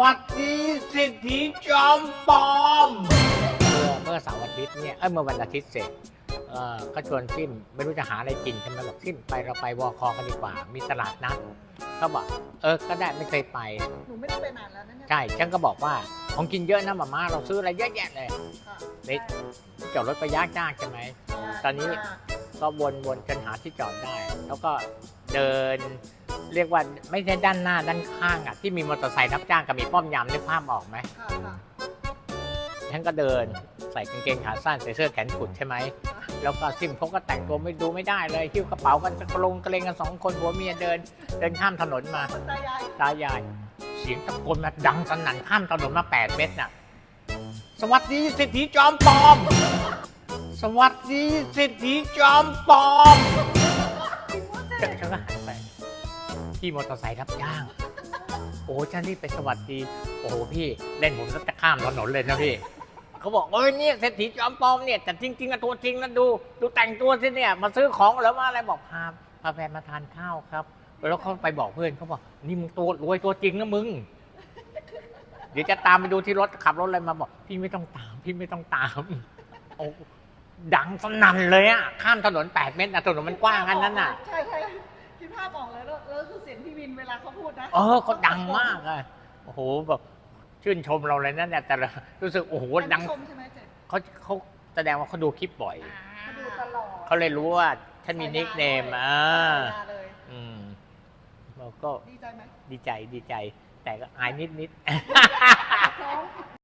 วัสดีสิทธิจอมปลอมเมื่อเมื่อเสาร์อาทิตย์เนี่ยเอ้ยเมื่อวันอาทิตย์เสร็จเออก็ชวนซิมไม่รู้จะหาอะไรกินใช่ไหมบอกซิมไปเราไปวอคอกันดีกว่า มีตลาดนัดก็บอกเออก็ได้ไม่เคยไป หนูไม่ได้ไปนานแล้วนะเนี่ยใช่ฉันก็บอกว่าของกินเยอะนะหมาม่าเราซื้ออะไรเยอะแยะเลย ค่ะเล็ก จอดรถไปยากจ้ากใช่ไหม ตอนนี้ ก็วนวนจนหาที่จอดได้ แล้วก็เดิน เรียกว่าไม่ใช่ด้านหน้าด้านข้างอะที่มีมอเตอร์ไซค์รับจ้างกับมีป้อมยามนึกภาพออกไหมค่ะค่ะฉันก็เดินใส่กางเกงขาสั้นใส่เสื้อแขนกุดใช่ไหม แล้วก็ซิมเขาก็แต่งตัวไม่ดูไม่ได้เลยหิ้วกระเป๋ากันกระลงกระเลงกันสองคนผัวเมียเดิน เดินข้ามถนนมา คนตายายตายาย เสียงตะโกนมาดังสนั่นข้ามถนนมา8เมตรน่ะ สวัสดีสิทธิจอมปลอม สวัสดีสิทธิจอมปลอมฉันฉันก็หันไป ที่มอเตอร์ไซค์รับจ้าง โอ้ฉันรีบไปสวัสดี โอ้โหพี่เล่นผมจะข้ามถนนเลยนะพี่ เขาบอกเอ้ยเนี่ยเศรษฐีจอมปลอมเนี่ยแต่จริงๆอะตัวจริงนะดู ดูแต่งตัวสิเนี่ยมาซื้อของแล้วมาอะไรบอกพาพาแฟนมาทานข้าวครับ แล้วเขาไปบอกเพื่อนเขาบอกนี่มึงตัวรวยตัวจริงนะมึงเดี๋ยวจะตามไปดูที่รถขับรถอะไรมาบอก พี่ไม่ต้องตาม พี่ไม่ต้องตามโอ้ดังสนั่นเลยอะข้ามถนนแปดเมตรนะถนนมันกว้างอันนั้นน่ะ ใช่ใช่ คิดภาพออกเลยแล้วแล้วคือเสียงพี่วินเวลาเขาพูดนะเออเขาดังมากอะโอ้โหแบบชื่นชมเราเลยนั่นเนี่ยแต่ละรู้สึกโอ้โหท่านดังผู้ชมใช่ไหมเจ๊เขาเขาแสดงว่าเขาดูคลิปบ่อยเขาดูตลอดเขาเลยรู้ว่าฉันมีนิกเนมอ่าฉายาเลยอืมเราก็ดีใจไหมดีใจดีใจ แต่ก็อายนิดนิดๆ สอง